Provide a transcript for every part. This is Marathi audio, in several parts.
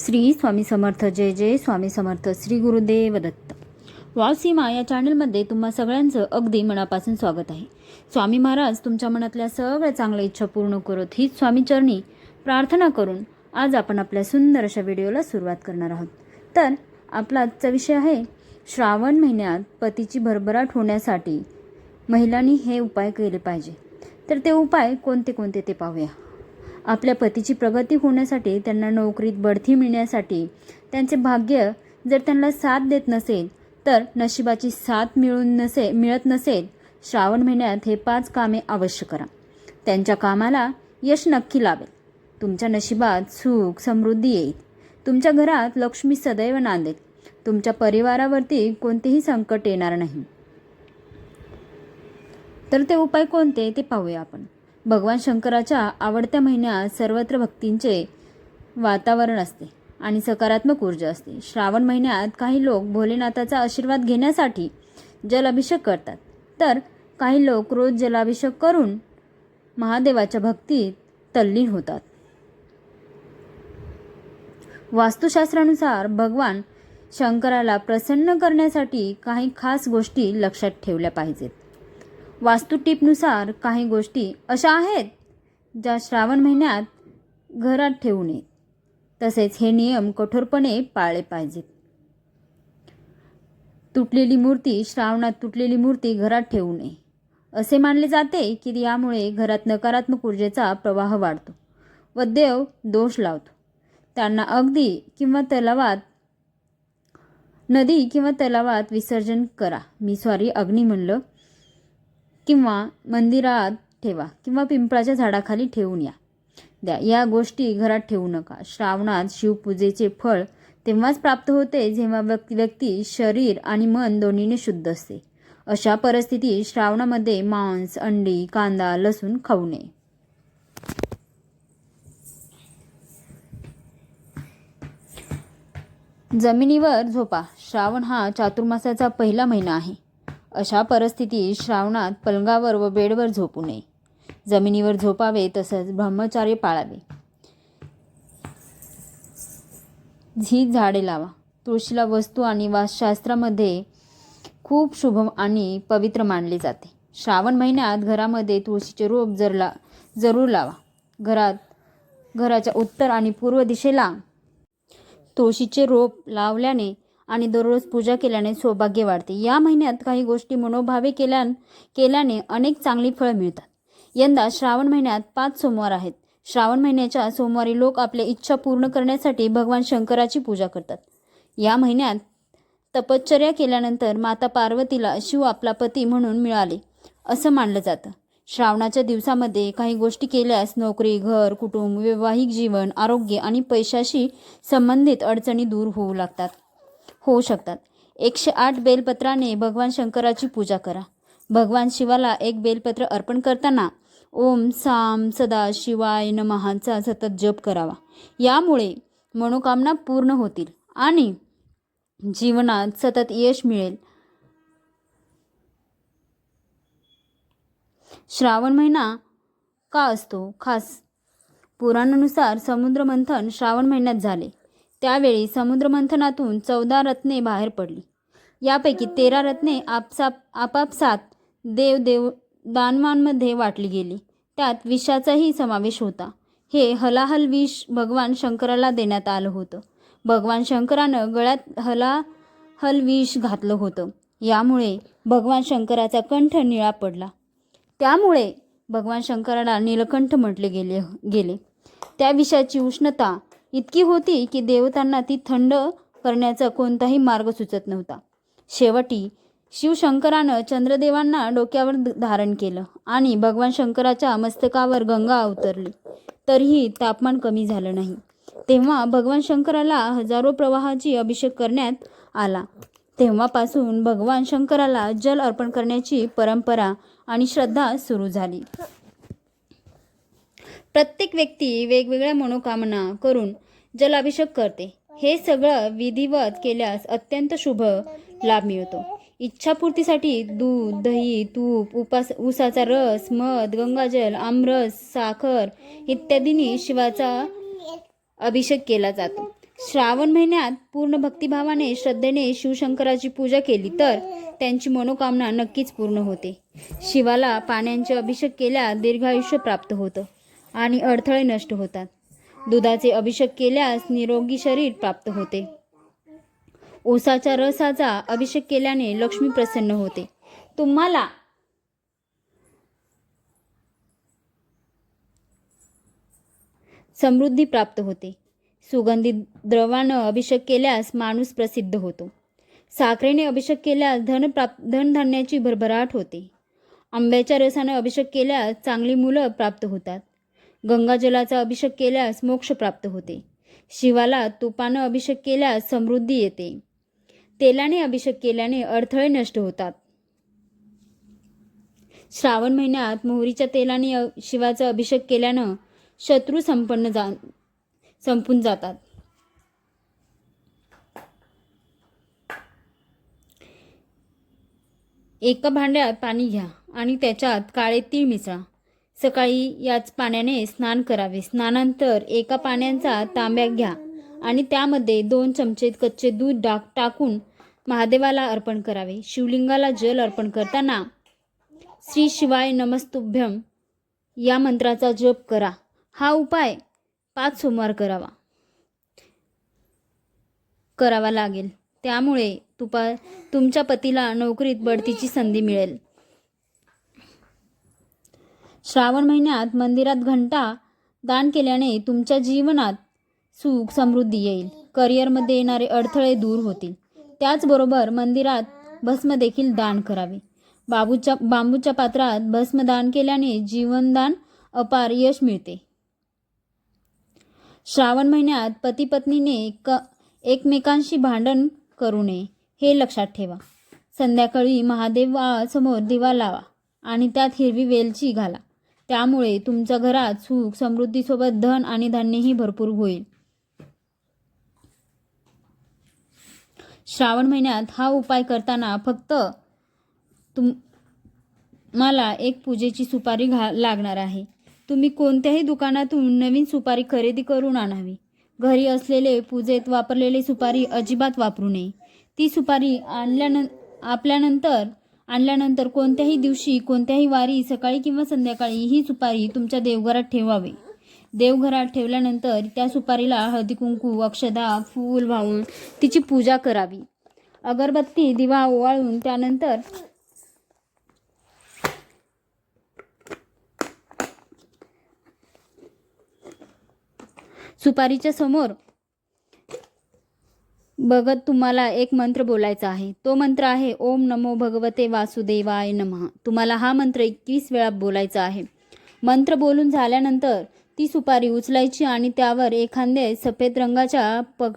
श्री स्वामी समर्थ जय जय स्वामी समर्थ श्री गुरुदेव दत्त. वावसीमा या चॅनलमध्ये तुम्हा सगळ्यांचं अगदी मनापासून स्वागत आहे. स्वामी महाराज तुमच्या मनातल्या सगळ्या चांगल्या इच्छा पूर्ण करत हीच स्वामी चरणी. प्रार्थना करून आज आपण आपल्या सुंदर अशा व्हिडिओला सुरुवात करणार आहोत. तर आपला आजचा विषय आहे श्रावण महिन्यात पतीची भरभराट होण्यासाठी महिलांनी हे उपाय केले पाहिजे. तर ते उपाय कोणते कोणते ते पाहूया. आपल्या पतीची प्रगती होण्यासाठी त्यांना नोकरीत बढती मिळण्यासाठी त्यांचे भाग्य जर त्यांना साथ देत नसेल तर नशिबाची साथ मिळून नसे मिळत नसेल श्रावण महिन्यात हे पाच कामे अवश्य करा. त्यांच्या कामाला यश नक्की लावेल तुमच्या नशिबात सुख समृद्धी येईल. तुमच्या घरात लक्ष्मी सदैव नांदेल. तुमच्या परिवारावरती कोणतेही संकट येणार नाही. तर ते उपाय कोणते ते पाहूया आपण. भगवान शंकराच्या आवडत्या महिन्यात सर्वत्र भक्तींचे वातावरण असते आणि सकारात्मक ऊर्जा असते. श्रावण महिन्यात काही लोक भोलेनाथाचा आशीर्वाद घेण्यासाठी जलाभिषेक करतात. तर काही लोक रोज जलाभिषेक करून महादेवाच्या भक्तीत तल्लीन होतात. वास्तुशास्त्रानुसार भगवान शंकराला प्रसन्न करण्यासाठी काही खास गोष्टी लक्षात ठेवल्या पाहिजेत. वास्तू टिपनुसार काही गोष्टी अशा आहेत ज्या श्रावण महिन्यात घरात ठेवू नये. तसेच हे नियम कठोरपणे पाळले पाहिजेत. तुटलेली मूर्ती श्रावणात तुटलेली मूर्ती घरात ठेवू नये. असे मानले जाते की यामुळे घरात नकारात्मक ऊर्जेचा प्रवाह वाढतो व देव दोष लावतो. त्यांना अगदी किंवा तलावात नदी किंवा तलावात विसर्जन करा. मी सॉरी अग्नी म्हणलं. किंवा मंदिरात ठेवा किंवा पिंपळाच्या झाडाखाली ठेवून या. द्या. या गोष्टी घरात ठेवू नका. श्रावणात शिवपूजेचे फळ तेव्हाच प्राप्त होते जेव्हा व्यक्ती व्यक्ती शरीर आणि मन दोन्हीने शुद्ध असते. अशा परिस्थितीत श्रावणामध्ये मांस अंडी कांदा लसूण खाऊ नये. जमिनीवर झोपा. श्रावण हा चातुर्मासाचा पहिला महिना आहे. अशा परिस्थितीत श्रावणात पलंगावर व बेडवर झोपू नये. जमिनीवर झोपावे तसंच ब्रह्मचार्य पाळावे. झी झाडे लावा. तुळशीला वस्तू आणि वासशास्त्रामध्ये खूप शुभ आणि पवित्र मानले जाते. श्रावण महिन्यात घरामध्ये तुळशीचे रोप जर ला जरूर लावा. घरात घराच्या उत्तर आणि पूर्व दिशेला तुळशीचे रोप लावल्याने आणि दररोज पूजा केल्याने सौभाग्य वाढते. या महिन्यात काही गोष्टी मनोभावे केल्या केल्याने अनेक चांगली फळं मिळतात. यंदा श्रावण महिन्यात पाच सोमवार आहेत. श्रावण महिन्याच्या सोमवारी लोक आपल्या इच्छा पूर्ण करण्यासाठी भगवान शंकराची पूजा करतात. या महिन्यात तपश्चर्या केल्यानंतर माता पार्वतीला शिव आपला पती म्हणून मिळाले असं मानलं जातं. श्रावणाच्या दिवसामध्ये काही गोष्टी केल्यास नोकरी घर कुटुंब वैवाहिक जीवन आरोग्य आणि पैशाशी संबंधित अडचणी दूर होऊ लागतात. होऊ शकतात. एकशे आठ बेलपत्राने भगवान शंकराची पूजा करा. भगवान शिवाला एक बेलपत्र अर्पण करताना ओम साम सदा शिवाय नमहाचा सतत जप करावा. यामुळे मनोकामना पूर्ण होतील आणि जीवनात सतत यश मिळेल. श्रावण महिना का असतो? खास पुराणानुसार समुद्रमंथन श्रावण महिन्यात झाले. त्यावेळी समुद्रमंथनातून चौदा रत्ने बाहेर पडली. यापैकी तेरा रत्ने आपसाप आपापसात देव देव दानवांमध्ये वाटली गेली. त्यात विषाचाही समावेश होता. हे हलाहल विष भगवान शंकराला देण्यात आलं होतं. भगवान शंकरानं गळ्यात हलाहल विष घातलं होतं. यामुळे भगवान शंकराचा कंठ निळा पडला. त्यामुळे भगवान शंकराला नीलकंठ म्हटले गेले गेले. त्या विषाची उष्णता इतकी होती की देवतांना ती थंड करण्याचा कोणताही मार्ग सुचत नव्हता. शेवटी शिवशंकरानं चंद्रदेवांना डोक्यावर धारण केलं आणि भगवान शंकराच्या मस्तकावर गंगा अवतरली. तरीही तापमान कमी झालं नाही. तेव्हा भगवान शंकराला हजारो प्रवाहाची अभिषेक करण्यात आला. तेव्हापासून भगवान शंकराला जल अर्पण करण्याची परंपरा आणि श्रद्धा सुरू झाली. प्रत्येक व्यक्ती वेगवेगळ्या मनोकामना करून जलाभिषेक करते. हे सगळं विधिवत केल्यास अत्यंत शुभ लाभ मिळतो. इच्छापूर्तीसाठी दूध दही तूप उपास उसाचा रस मध गंगाजल आमरस साखर इत्यादींनी शिवाचा अभिषेक केला जातो. श्रावण महिन्यात पूर्ण भक्तिभावाने श्रद्धेने शिवशंकराची पूजा केली तर त्यांची मनोकामना नक्कीच पूर्ण होते. शिवाला पाण्याचे अभिषेक केल्यास दीर्घायुष्य प्राप्त होतं. आणि अडथळे नष्ट होतात. दुधाचे अभिषेक केल्यास निरोगी शरीर प्राप्त होते. ओसाच्या रसाचा अभिषेक केल्याने लक्ष्मी प्रसन्न होते. तुम्हाला समृद्धी प्राप्त होते. सुगंधित द्रवानं अभिषेक केल्यास माणूस प्रसिद्ध होतो. साखरेने अभिषेक केल्यास धन प्राप्त धनधान्याची भरभराट होते. आंब्याच्या रसानं अभिषेक केल्यास चांगली मुलं प्राप्त होतात. गंगाजलाचा अभिषेक केल्यास मोक्ष प्राप्त होते. शिवाला तुपानं अभिषेक केल्यास समृद्धी येते. तेलाने अभिषेक केल्याने अडथळे नष्ट होतात. श्रावण महिन्यात मोहरीच्या तेलाने अ- शिवाचा अभिषेक केल्यानं शत्रू संपन्न जा संपून जातात. एका भांड्यात पाणी घ्या आणि त्याच्यात काळे तीळ मिसळा. सकाळी याच पाण्याने स्नान करावे. स्नानानंतर एका पाण्याचा तांब्या घ्या आणि त्यामध्ये दोन चमचे कच्चे दूध डाक टाकून महादेवाला अर्पण करावे. शिवलिंगाला जल अर्पण करताना श्री शिवाय नमस्तुभ्यम या मंत्राचा जप करा. हा उपाय पाच सोमवार करावा. करावा लागेल. त्यामुळे तुपा तुमच्या पतीला नोकरीत बढतीची संधी मिळेल. श्रावण महिन्यात मंदिरात घंटा दान केल्याने तुमच्या जीवनात सुख समृद्धी येईल. करिअरमध्ये येणारे अडथळे दूर होतील. त्याचबरोबर मंदिरात भस्म देखील दान करावे. बाबूच्या बांबूच्या पात्रात भस्म दान केल्याने जीवनदान अपार यश मिळते. श्रावण महिन्यात पती पत्नीने क एकमेकांशी भांडण करू नये हे लक्षात ठेवा. संध्याकाळी महादेवासमोर दिवा लावा आणि त्यात हिरवी वेलची घाला. त्यामुळे तुमच्या घरात सुख समृद्धीसोबत धन आणि धान्यही भरपूर होईल. श्रावण महिन्यात हा उपाय करताना फक्त तुम मला एक पूजेची सुपारी घा लागणार आहे. तुम्ही कोणत्याही दुकानातून नवीन सुपारी खरेदी करून आणावी. घरी असलेले पूजेत वापरलेली सुपारी अजिबात वापरू नये. ती सुपारी आणल्यानं आपल्यानंतर आणल्यानंतर कोणत्याही दिवशी कोणत्याही वारी सकाळी किंवा संध्याकाळी ही सुपारी तुमच्या देवघरात ठेवावी. देवघरात ठेवल्यानंतर त्या सुपारीला हळदी कुंकू अक्षदा फूल वाहून तिची पूजा करावी. अगरबत्ती दिवा ओवाळून त्यानंतर सुपारीच्या समोर बघत तुम्हाला एक मंत्र बोलायचा आहे. तो मंत्र आहे ओम नमो भगवते वासुदेवाय नमः. तुम्हाला हा मंत्र एकवीस वेळा बोलायचा आहे. मंत्र बोलून झाल्यानंतर ती सुपारी उचलायची आणि त्यावर एखाद्या सफेद रंगाच्या पग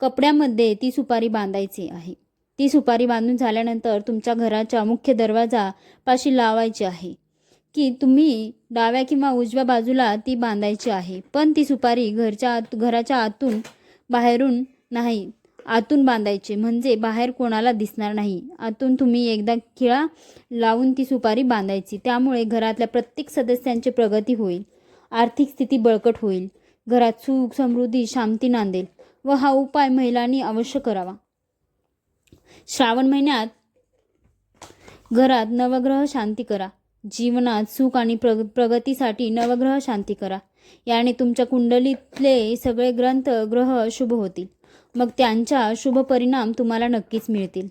कपड्यामध्ये ती सुपारी बांधायची आहे. ती सुपारी बांधून झाल्यानंतर तुमच्या घराच्या मुख्य दरवाजा पाशी लावायची आहे. की तुम्ही डाव्या किंवा उजव्या बाजूला ती बांधायची आहे. पण ती सुपारी घरच्या आत घराच्या आतून बाहेरून नाही. आतून बांधायचे. म्हणजे बाहेर कोणाला दिसणार नाही. आतून तुम्ही एकदा खिळा लावून ती सुपारी बांधायची. त्यामुळे घरातल्या प्रत्येक सदस्यांची प्रगती होईल. आर्थिक स्थिती बळकट होईल. घरात सुख समृद्धी शांती नांदेल. व हा उपाय महिलांनी अवश्य करावा. श्रावण महिन्यात घरात नवग्रह शांती करा. जीवनात सुख आणि प्रग प्रगतीसाठी नवग्रह शांती करा. याने तुमच्या कुंडलीतले सगळे ग्रंथ ग्रह शुभ होतील. मग त्यांच्या शुभ परिणाम तुम्हाला नक्कीच मिळतील.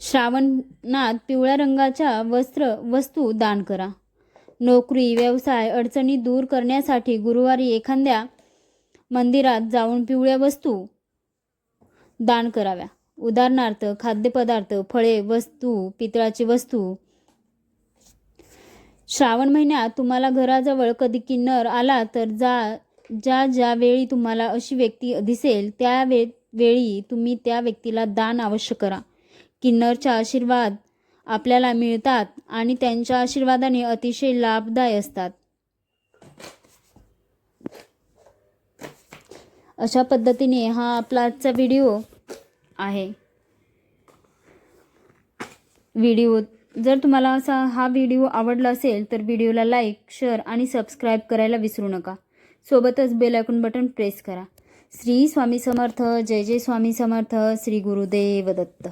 श्रावणात पिवळ्या रंगाच्या वस्त्र वस्तू दान करा. नोकरी व्यवसाय अडचणी दूर करण्यासाठी गुरुवारी एखाद्या मंदिरात जाऊन पिवळ्या वस्तू दान कराव्या. उदाहरणार्थ खाद्यपदार्थ फळे वस्तू पितळाची वस्तू. श्रावण महिन्यात तुम्हाला घराजवळ कधी किन्नर आला तर जा ज्या ज्या वेळी तुम्हाला अशी व्यक्ती दिसेल त्या वे वेळी तुम्ही त्या व्यक्तीला दान अवश्य करा. किन्नरचा आशीर्वाद आपल्याला मिळतात आणि त्यांच्या आशीर्वादाने अतिशय लाभदायी असतात. अशा पद्धतीने हा आपला आजचा व्हिडिओ आहे. व्हिडिओ जर तुम्हाला असा हा व्हिडिओ आवडला असेल तर व्हिडिओला लाईक शेअर आणि सबस्क्राईब करायला विसरू नका. सोबतच बेल आयकॉन बटन प्रेस करा. श्री स्वामी समर्थ जय जय स्वामी समर्थ श्री गुरुदेव दत्त.